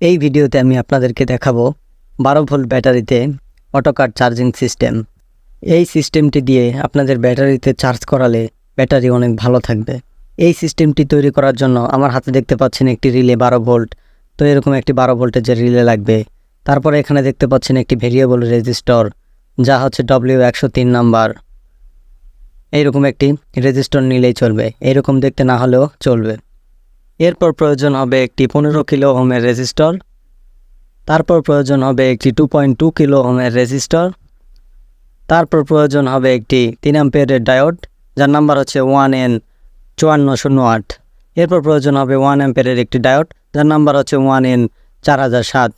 এই ভিডিওতে আমি আপনাদেরকে দেখাবো বারো ভোল্ট ব্যাটারিতে অটোকার চার্জিং সিস্টেম। এই সিস্টেমটি দিয়ে আপনাদের ব্যাটারিতে চার্জ করালে ব্যাটারি অনেক ভালো থাকবে। এই সিস্টেমটি তৈরি করার জন্য আমার হাতে দেখতে পাচ্ছেন একটি রিলে বারো ভোল্ট। তো এরকম একটি বারো ভোল্টের যে রিলে লাগবে, তারপরে এখানে দেখতে পাচ্ছেন একটি ভেরিয়েবল রেজিস্টর, যা হচ্ছে ডব্লিউ একশো তিন নাম্বার। এইরকম একটি রেজিস্টর নিলেই চলবে এইরকম দেখতে না হলেও চলবে। এরপর প্রয়োজন হবে একটি পনেরো কিলো ওমের রেজিস্টর। তারপর প্রয়োজন হবে একটি টু পয়েন্ট টু কিলো ওমের রেজিস্টর। তারপর প্রয়োজন হবে একটি তিন অ্যাম্পিয়ারের ডায়োড, যার নাম্বার হচ্ছে ওয়ান এন চুয়ান্ন শূন্য আট এরপর প্রয়োজন হবে ওয়ান অ্যাম্পিয়ারের একটি ডায়োড, যার নাম্বার হচ্ছে ওয়ান এন চার হাজার সাত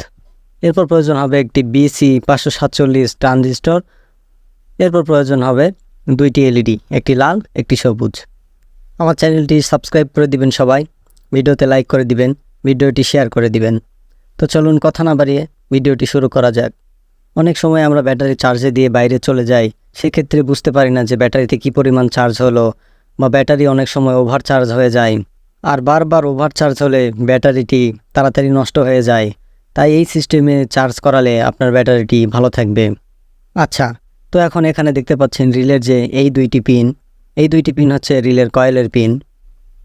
এরপর প্রয়োজন হবে একটি বিসি পাঁচশো সাতচল্লিশ ট্রানজিস্টর। এরপর প্রয়োজন হবে দুইটি এলইডি একটি লাল, একটি সবুজ। আমার চ্যানেলটি সাবস্ক্রাইব করে দিবেন সবাই। ভিডিওতে লাইক করে দিবেন, ভিডিওটি শেয়ার করে দিবেন। তো চলুন কথা না বাড়িয়ে ভিডিওটি শুরু করা যাক। অনেক সময় আমরা ব্যাটারি চার্জে দিয়ে বাইরে চলে যাই, সেক্ষেত্রে বুঝতে পারি না যে ব্যাটারিতে কী পরিমাণ চার্জ হলো বা ব্যাটারি অনেক সময় ওভার চার্জ হয়ে যায়। আর বারবার ওভার চার্জ হলে ব্যাটারিটি তাড়াতাড়ি নষ্ট হয়ে যায়। তাই এই সিস্টেমে চার্জ করালে আপনার ব্যাটারিটি ভালো থাকবে। আচ্ছা তো এখন এখানে দেখতে পাচ্ছেন রিলের যে এই দুইটি পিন এই দুইটি পিন হচ্ছে রিলের কয়েলের পিন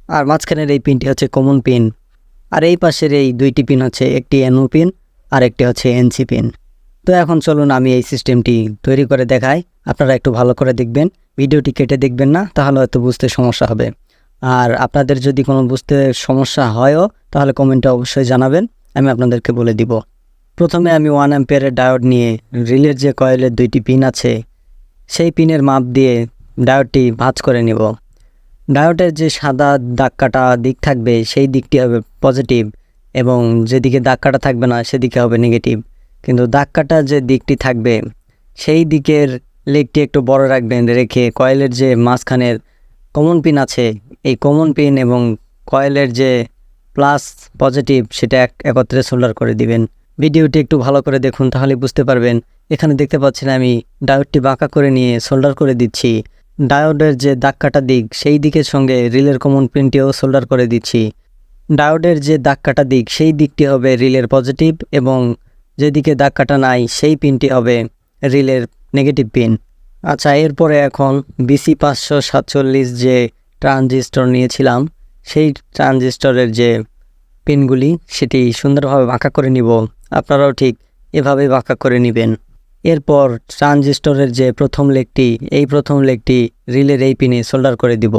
আর মাঝখানের এই পিনটি হচ্ছে কমন পিন আর এই পাশের এই দুইটি পিন হচ্ছে একটি এনও পিন আর একটি হচ্ছে এনসি পিন তো এখন চলুন আমি এই সিস্টেমটি তৈরি করে দেখাই। আপনারা একটু ভালো করে দেখবেন। ভিডিওটি কেটে দেখবেন না, তাহলে হয়তো বুঝতে সমস্যা হবে। আর আপনাদের যদি কোনো বুঝতে সমস্যা হয়ও, তাহলে কমেন্টে অবশ্যই জানাবেন, আমি আপনাদেরকে বলে দিব। প্রথমে আমি ওয়ান অ্যাম্পিয়ারের ডায়োড নিয়ে রিলের যে কয়েলের দুইটি পিন আছে, সেই পিনের মাপ দিয়ে ডায়োডটি ভাঁজ করে নেব। ডায়োডের যে সাদা দাগ কাটা দিক থাকবে, সেই দিকটি হবে পজিটিভ এবং যেদিকে দাগ কাটা থাকবে না, সেদিকে হবে নেগেটিভ। কিন্তু দাগ কাটা যে দিকটি থাকবে, সেই দিকের লেগটি একটু বড় রাখবেন, রেখে কয়েলের যে মাঝখানের কমন পিন আছে, এই কমন পিন এবং কয়েলের যে প্লাস পজিটিভ সেটা এক, একত্রে সোল্ডার করে দিবেন। ভিডিওটি একটু ভালো করে দেখুন, তাহলে বুঝতে পারবেন। এখানে দেখতে পাচ্ছেন আমি ডায়োডটি বাঁকা করে নিয়ে সোল্ডার করে দিচ্ছি। ডায়োডের যে দাগ কাটা দিক, সেই দিকের সঙ্গে রিলের কমন পিনটিও সোল্ডার করে দিচ্ছি। ডায়োডের যে দাগ কাটা দিক, সেই দিকটি হবে রিলের পজিটিভ এবং যেদিকে দাগ কাটা নাই, সেই পিনটি হবে রিলের নেগেটিভ পিন আচ্ছা এরপরে এখন বিসি পাঁচশো সাতচল্লিশ যে ট্রানজিস্টর নিয়েছিলাম, সেই ট্রানজিস্টরের যে পিনগুলি সেটি সুন্দরভাবে বাঁকা করে নিব। আপনারাও ঠিক এভাবে বাঁকা করে নেবেন। এরপর ট্রানজিস্টরের যে প্রথম লেগটি, এই প্রথম লেগটি রিলের এই পিনে সোল্ডার করে দিব।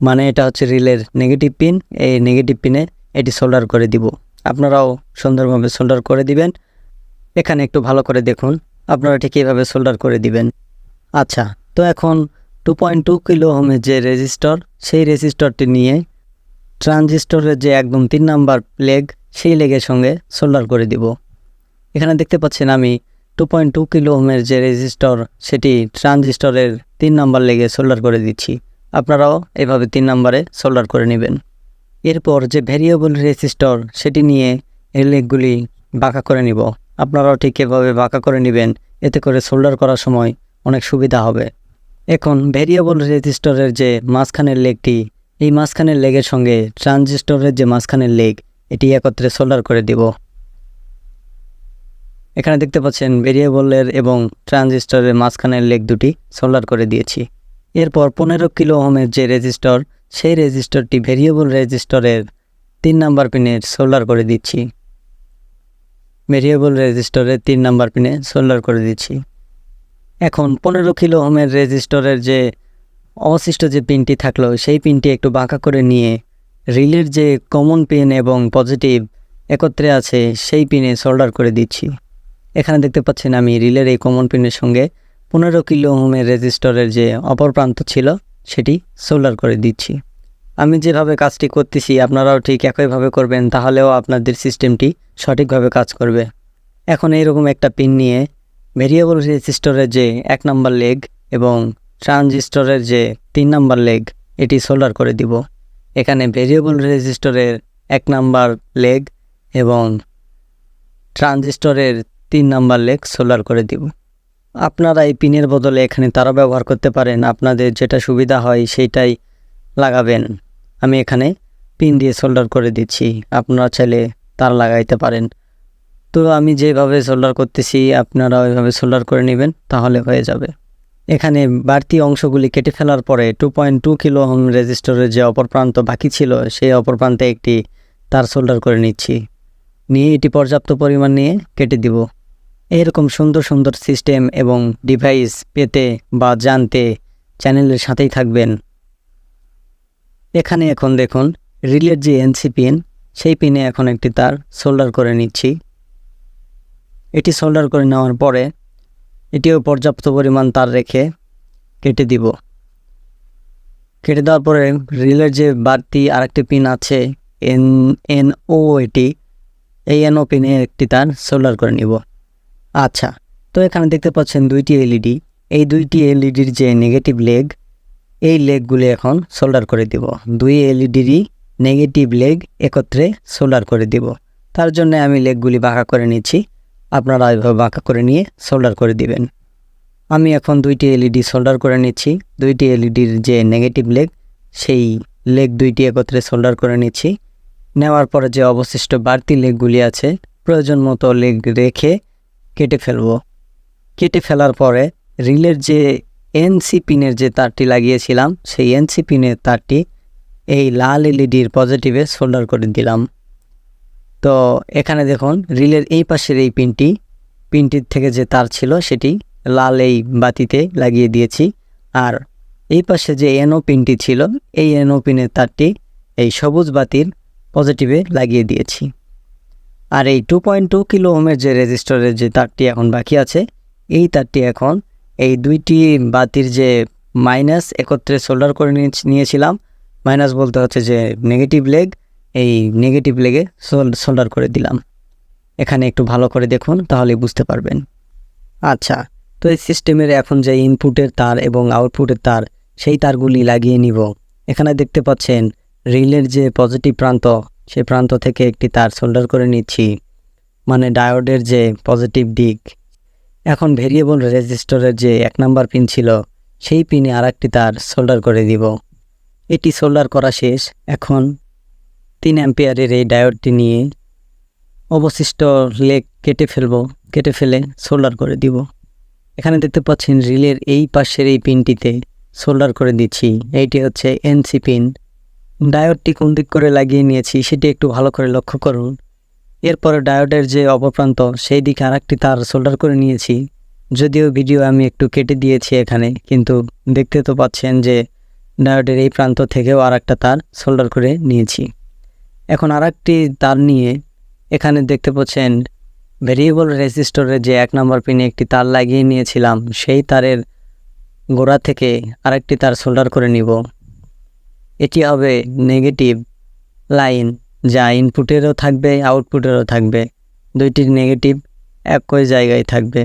মানে এটা হচ্ছে রিলের নেগেটিভ পিন এই নেগেটিভ পিনে এটি সোল্ডার করে দিব। আপনারাও সুন্দরভাবে সোল্ডার করে দিবেন। এখানে একটু ভালো করে দেখুন, আপনারা ঠিক এইভাবে সোল্ডার করে দিবেন। আচ্ছা তো এখন টু পয়েন্ট টু কিলো হোমের যে রেজিস্টর সেই রেজিস্টরটি নিয়ে ট্রানজিস্টরের যে একদম তিন নাম্বার লেগ, সেই লেগের সঙ্গে সোল্ডার করে দিব। এখানে দেখতে পাচ্ছেন আমি টু পয়েন্ট টু কিলো ওমের যে রেজিস্টর সেটি ট্রানজিস্টরের তিন নাম্বার লেগে সোল্ডার করে দিচ্ছি। আপনারাও এভাবে তিন নাম্বারে সোল্ডার করে নেবেন। এরপর যে ভ্যারিয়েবল রেজিস্টর সেটি নিয়ে এই লেগগুলি বাঁকা করে নিব। আপনারাও ঠিক এভাবে বাঁকা করে নেবেন, এতে করে সোল্ডার করার সময় অনেক সুবিধা হবে। এখন ভ্যারিয়েবল রেজিস্টরের যে মাঝখানের লেগটি, এই মাঝখানের লেগের সঙ্গে ট্রানজিস্টরের যে মাঝখানের লেগ, এটি একত্রে সোল্ডার করে দিব। এখানে দেখতে পাচ্ছেন ভেরিয়েবলের এবং ট্রানজিস্টরের মাঝখানের লেগ দুটি সোল্ডার করে দিয়েছি। এরপর পনেরো কিলো ওহমের যে রেজিস্টর, সেই রেজিস্টরটি ভেরিয়েবল রেজিস্টরের তিন নাম্বার পিনে সোল্ডার করে দিচ্ছি। ভেরিয়েবল রেজিস্টরের তিন নাম্বার পিনে সোল্ডার করে দিচ্ছি। এখন পনেরো কিলো ওহমের রেজিস্টরের যে অবশিষ্ট যে পিনটি থাকল, সেই পিনটি একটু বাঁকা করে নিয়ে রিলের যে কমন পিন এবং পজিটিভ একত্রে আছে, সেই পিনে সোল্ডার করে দিচ্ছি। এখানে দেখতে পাচ্ছেন আমি রিলের এই কমন পিনের সঙ্গে পনেরো কিলো ওহমের রেজিস্টরের যে অপর প্রান্ত ছিল, সেটি সোলার করে দিচ্ছি। আমি যেভাবে কাজটি করতেছি, আপনারাও ঠিক একইভাবে করবেন, তাহলেও আপনাদের সিস্টেমটি সঠিকভাবে কাজ করবে। এখন এইরকম একটা পিন নিয়ে ভেরিয়েবল রেজিস্টরের যে এক নাম্বার লেগ এবং ট্রানজিস্টরের যে তিন নাম্বার লেগ এটি সোল্ডার করে দিব। এখানে ভেরিয়েবল রেজিস্টরের এক নাম্বার লেগ এবং ট্রানজিস্টরের তিন নাম্বার লেগ সোল্ডার করে দিব। আপনারা এই পিনের বদলে এখানে তারা ব্যবহার করতে পারেন। আপনাদের যেটা সুবিধা হয় সেইটাই লাগাবেন। আমি এখানে পিন দিয়ে সোল্ডার করে দিচ্ছি। আপনারা চাইলে তার লাগাইতে পারেন। তো আমি যেভাবে সোল্ডার করতেছি, আপনারা ওইভাবে সোল্ডার করে নেবেন, তাহলে হয়ে যাবে। এখানে বাড়তি অংশগুলি কেটে ফেলার পরে two point two kilo ohm রেজিস্টরের যে অপর প্রান্ত বাকি ছিল, সেই অপর প্রান্তে একটি তার সোল্ডার করে নিচ্ছি। নিয়ে এটি পর্যাপ্ত পরিমাণ নিয়ে কেটে দিব। এরকম সুন্দর সুন্দর সিস্টেম এবং ডিভাইস পেতে বা জানতে চ্যানেলের সাথেই থাকবেন। এখানে এখন দেখুন রিলের যে এনসি পিন সেই পিনে এখন একটি তার সোল্ডার করে নিচ্ছি। এটি সোল্ডার করে নেওয়ার পরে এটিও পর্যাপ্ত পরিমাণ তার রেখে কেটে দিব। কেটে দেওয়ার পরে রিলের যে বাড়তি আরেকটি পিন আছে এন এন ও এটি, এই এন ও পিনে একটি তার সোল্ডার করে নিব। আচ্ছা তো এখানে দেখতে পাচ্ছেন দুইটি এলইডি এই দুইটি এলইডির যে নেগেটিভ লেগ এই লেগগুলি এখন সোল্ডার করে দিব। দুই এলইডিরই নেগেটিভ লেগ একত্রে সোল্ডার করে দিব। তার জন্য আমি লেগগুলি বাঁকা করে নিচ্ছি। আপনারা এভাবে বাঁকা করে নিয়ে সোল্ডার করে দিবেন। আমি এখন দুইটি এলইডি সোল্ডার করে নিচ্ছি। দুইটি এলইডির যে নেগেটিভ লেগ সেই লেগ দুইটি একত্রে সোল্ডার করে নিচ্ছি। নেওয়ার পরে যে অবশিষ্ট বাড়তি লেগগুলি আছে, প্রয়োজন মতো লেগ রেখে কেটে ফেলব। কেটে ফেলার পরে রিলের যে এনসি পিনের যে তারটি লাগিয়েছিলাম, সেই এনসি পিনের তারটি এই লাল এলইডির পজিটিভে সোল্ডার করে দিলাম। তো এখানে দেখুন, রিলের এই পাশের এই পিনটি, পিনটির থেকে যে তার ছিল সেটি লাল এই বাতিতে লাগিয়ে দিয়েছি। আর এই পাশে যে এনও পিনটি ছিল, এই এনও পিনের তারটি এই সবুজ বাতির পজিটিভে লাগিয়ে দিয়েছি। আর এই টু পয়েন্ট টু কিলো ওমের যে রেজিস্টারের যে তারটি এখন বাকি আছে, এই তারটি এখন এই দুইটি বাতির যে মাইনাস একত্রে সোল্ডার করে নিয়েছিলাম মাইনাস বলতে হচ্ছে যে নেগেটিভ লেগ এই নেগেটিভ লেগে সোল্ডার করে দিলাম। এখানে একটু ভালো করে দেখুন, তাহলে বুঝতে পারবেন। আচ্ছা তো এই সিস্টেমের এখন যে ইনপুটের তার এবং আউটপুটের তার, সেই তারগুলি লাগিয়ে নিব। এখানে দেখতে পাচ্ছেন, রিলের যে পজিটিভ প্রান্ত সেই প্রান্ত থেকে একটি তার সোল্ডার করে নিচ্ছি মানে ডায়োডের যে পজিটিভ দিক। এখন ভেরিয়েবল রেজিস্টরের যে এক নাম্বার পিন ছিল, সেই পিনে আর একটি তার সোল্ডার করে দিব। এটি সোল্ডার করা শেষ। এখন তিন অ্যাম্পিয়ারের এই ডায়োডটি নিয়ে অবশিষ্ট লেগ কেটে ফেলব, কেটে ফেলে সোল্ডার করে দিব। এখানে দেখতে পাচ্ছেন রিলের এই পাশের এই পিনটিতে সোল্ডার করে দিচ্ছি। এইটি হচ্ছে এনসি পিন। ডায়োডটি কোন দিক করে লাগিয়ে নিয়েছি সেটি একটু ভালো করে লক্ষ্য করুন। এরপরে ডায়োডের যে অপপ্রান্ত সেই দিকে আরেকটি তার সোল্ডার করে নিয়েছি। যদিও ভিডিও আমি একটু কেটে দিয়েছি এখানে, কিন্তু দেখতে তো পাচ্ছেন যে ডায়োডের এই প্রান্ত থেকেও আর একটা তার সোল্ডার করে নিয়েছি। এখন আর একটি তার নিয়ে এখানে দেখতে পাচ্ছেন ভেরিয়েবল রেজিস্টরের যে এক নম্বর পিনে একটি তার লাগিয়ে নিয়েছিলাম, সেই তারের গোড়া থেকে আরেকটি তার সোল্ডার করে নিব। এটি হবে নেগেটিভ লাইন যা ইনপুটেরও থাকবে আউটপুটেরও থাকবে। দুইটির নেগেটিভ একই জায়গায় থাকবে।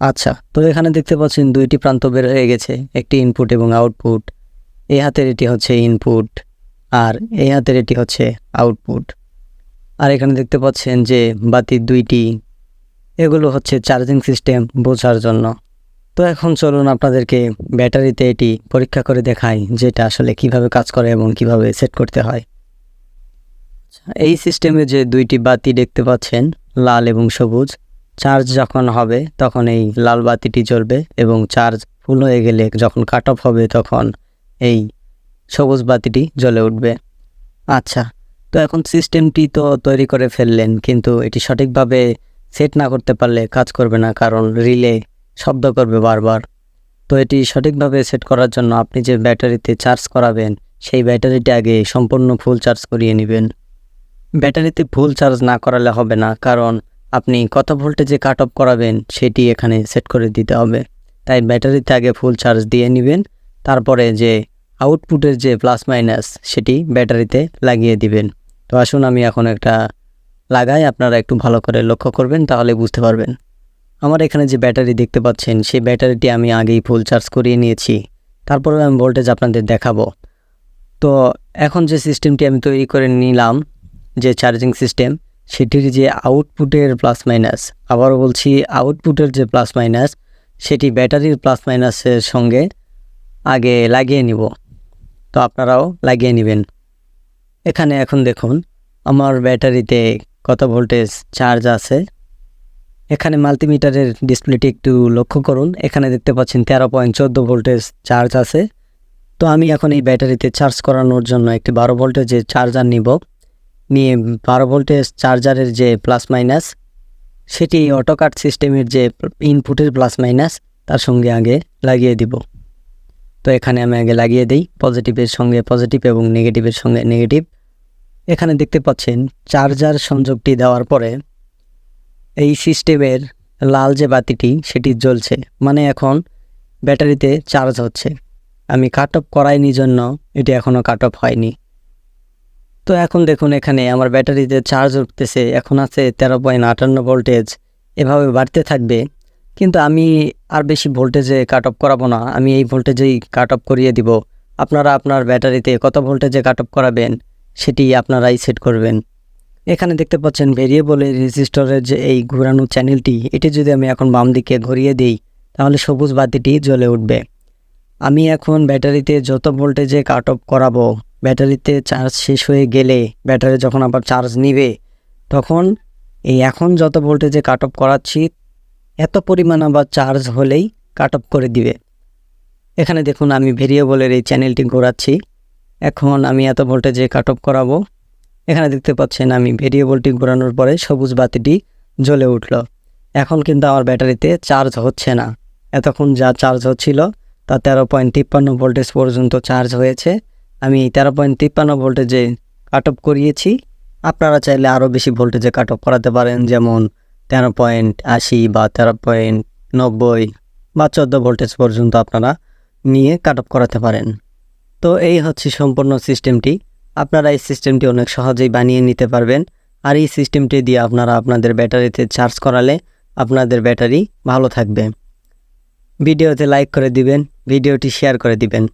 আচ্ছা তো এখানে দেখতে পাচ্ছেন দুইটি প্রান্ত বের হয়ে গেছে, একটি ইনপুট এবং আউটপুট এই হাতের এটি হচ্ছে ইনপুট আর এই হাতের এটি হচ্ছে আউটপুট আর এখানে দেখতে পাচ্ছেন যে বাতির দুইটি, এগুলো হচ্ছে চার্জিং সিস্টেম বোঝার জন্য। তো এখন চলুন আপনাদেরকে ব্যাটারিতে এটি পরীক্ষা করে দেখাই যে এটা আসলে কীভাবে কাজ করে এবং কীভাবে সেট করতে হয়। আচ্ছা, এই সিস্টেমে যে দুইটি বাতি দেখতে পাচ্ছেন লাল এবং সবুজ চার্জ যখন হবে তখন এই লাল বাতিটি জ্বলবে এবং চার্জ ফুল হয়ে গেলে যখন কাট অফ হবে তখন এই সবুজ বাতিটি জ্বলে উঠবে। আচ্ছা তো এখন সিস্টেমটি তো তৈরি করে ফেললেন কিন্তু এটি সঠিকভাবে সেট না করতে পারলে কাজ করবে না কারণ রিলে শব্দ করবে বারবার। তো এটি সঠিকভাবে সেট করার জন্য আপনি যে ব্যাটারিতে চার্জ করাবেন, সেই ব্যাটারিটি আগে সম্পূর্ণ ফুল চার্জ করিয়ে নেবেন। ব্যাটারিতে ফুল চার্জ না করালে হবে না, কারণ আপনি কত ভোল্টেজে কাট অফ করাবেন, সেটি এখানে সেট করে দিতে হবে। তাই ব্যাটারিতে আগে ফুল চার্জ দিয়ে নেবেন, তারপরে যে আউটপুটের যে প্লাস মাইনাস, সেটি ব্যাটারিতে লাগিয়ে দিবেন। তো আসুন আমি এখন একটা লাগাই, আপনারা একটু ভালো করে লক্ষ্য করবেন, তাহলে বুঝতে পারবেন। আমার এখানে যে ব্যাটারি দেখতে পাচ্ছেন, সেই ব্যাটারিটি আমি আগেই ফুল চার্জ করিয়ে নিয়েছি। তারপরে আমি ভোল্টেজ আপনাদের দেখাবো। তো এখন যে সিস্টেমটি আমি তৈরি করে নিলাম, যে চার্জিং সিস্টেম সেটির যে আউটপুটের প্লাস মাইনাস আবারও বলছি আউটপুটের যে প্লাস মাইনাস সেটি ব্যাটারির প্লাস মাইনাসের সঙ্গে আগে লাগিয়ে নিব। তো আপনারাও লাগিয়ে নেবেন। এখানে এখন দেখুন, আমার ব্যাটারিতে কত ভোল্টেজ চার্জ আছে? এখানে মাল্টিমিটারের ডিসপ্লেটি একটু লক্ষ্য করুন। এখানে দেখতে পাচ্ছেন তেরো পয়েন্ট চোদ্দ ভোল্টেজ চার্জ আছে। তো আমি এখন এই ব্যাটারিতে চার্জ করানোর জন্য একটি বারো ভোল্টেজের চার্জার নিব, নিয়ে বারো ভোল্টেজ চার্জারের যে প্লাস মাইনাস, সেটি অটোকাট সিস্টেমের যে ইনপুটের প্লাস মাইনাস, তার সঙ্গে আগে লাগিয়ে দিব। তো এখানে আমি আগে লাগিয়ে দিই, পজিটিভের সঙ্গে পজিটিভ এবং নেগেটিভের সঙ্গে নেগেটিভ। এখানে দেখতে পাচ্ছেন, চার্জার সংযোগটি দেওয়ার পরে এই সিস্টেমের লাল যে বাতিটি, সেটি জ্বলছে। মানে এখন ব্যাটারিতে চার্জ হচ্ছে। আমি কাট অফ করাইনি জন্য এটি এখনও কাট অফ হয়নি। তো এখন দেখুন এখানে আমার ব্যাটারিতে চার্জ উঠতেছে, এখন আছে তেরো পয়েন্ট আটান্ন ভোল্টেজ এভাবে বাড়তে থাকবে। কিন্তু আমি আর বেশি ভোল্টেজে কাট অফ করাবো না। আমি এই ভোল্টেজেই কাট অফ করিয়ে দিব। আপনারা আপনার ব্যাটারিতে কত ভোল্টেজে কাট অফ করাবেন, সেটি আপনারাই সেট করবেন। এখানে দেখতে পাচ্ছেন ভেরিয়েবলের রেজিস্টরের যে এই ঘোরানো চ্যানেলটি এটি যদি আমি এখন বাম দিকে ঘুরিয়ে দিই, তাহলে সবুজ বাতিটি জ্বলে উঠবে। আমি এখন ব্যাটারিতে যত ভোল্টেজে কাট অফ করাবো, ব্যাটারিতে চার্জ শেষ হয়ে গেলে, ব্যাটারি যখন আবার চার্জ নিবে, তখন এই এখন যত ভোল্টেজে কাট অফ করাচ্ছি, এত পরিমাণ আবার চার্জ হলেই কাট অফ করে দিবে। এখানে দেখুন আমি ভেরিয়েবলের এই চ্যানেলটি ঘোরাচ্ছি। এখন আমি এত ভোল্টেজে কাট অফ করাবো এখানে দেখতে পাচ্ছেন আমি ভেরিয়েবলটি ঘোরানোর পরে সবুজ বাতিটি জ্বলে উঠল। এখন কিন্তু আমার ব্যাটারিতে চার্জ হচ্ছে না। এতক্ষণ যা চার্জ হচ্ছিল, তা তেরো পয়েন্ট তিপ্পান্ন ভোল্টেজ পর্যন্ত চার্জ হয়েছে। আমি তেরো পয়েন্ট তিপ্পান্ন ভোল্টেজে কাট অফ করিয়েছি, আপনারা চাইলে আরও বেশি ভোল্টেজে কাট অফ করাতে পারেন, যেমন তেরো পয়েন্ট আশি বা তেরো পয়েন্ট নব্বই বা চোদ্দ ভোল্টেজ পর্যন্ত আপনারা নিয়ে কাট অফ করাতে পারেন। তো এই হচ্ছে সম্পূর্ণ সিস্টেমটি আপনারা এই সিস্টেমটি অনেক সহজেই বানিয়ে নিতে পারবেন। আর এই সিস্টেমটি দিয়ে আপনারা আপনাদের ব্যাটারিতে চার্জ করালে আপনাদের ব্যাটারি ভালো থাকবে। ভিডিওতে লাইক করে দিবেন, ভিডিওটি শেয়ার করে দিবেন।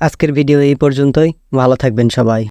আজকের ভিডিও এই পর্যন্তই। ভালো থাকবেন সবাই।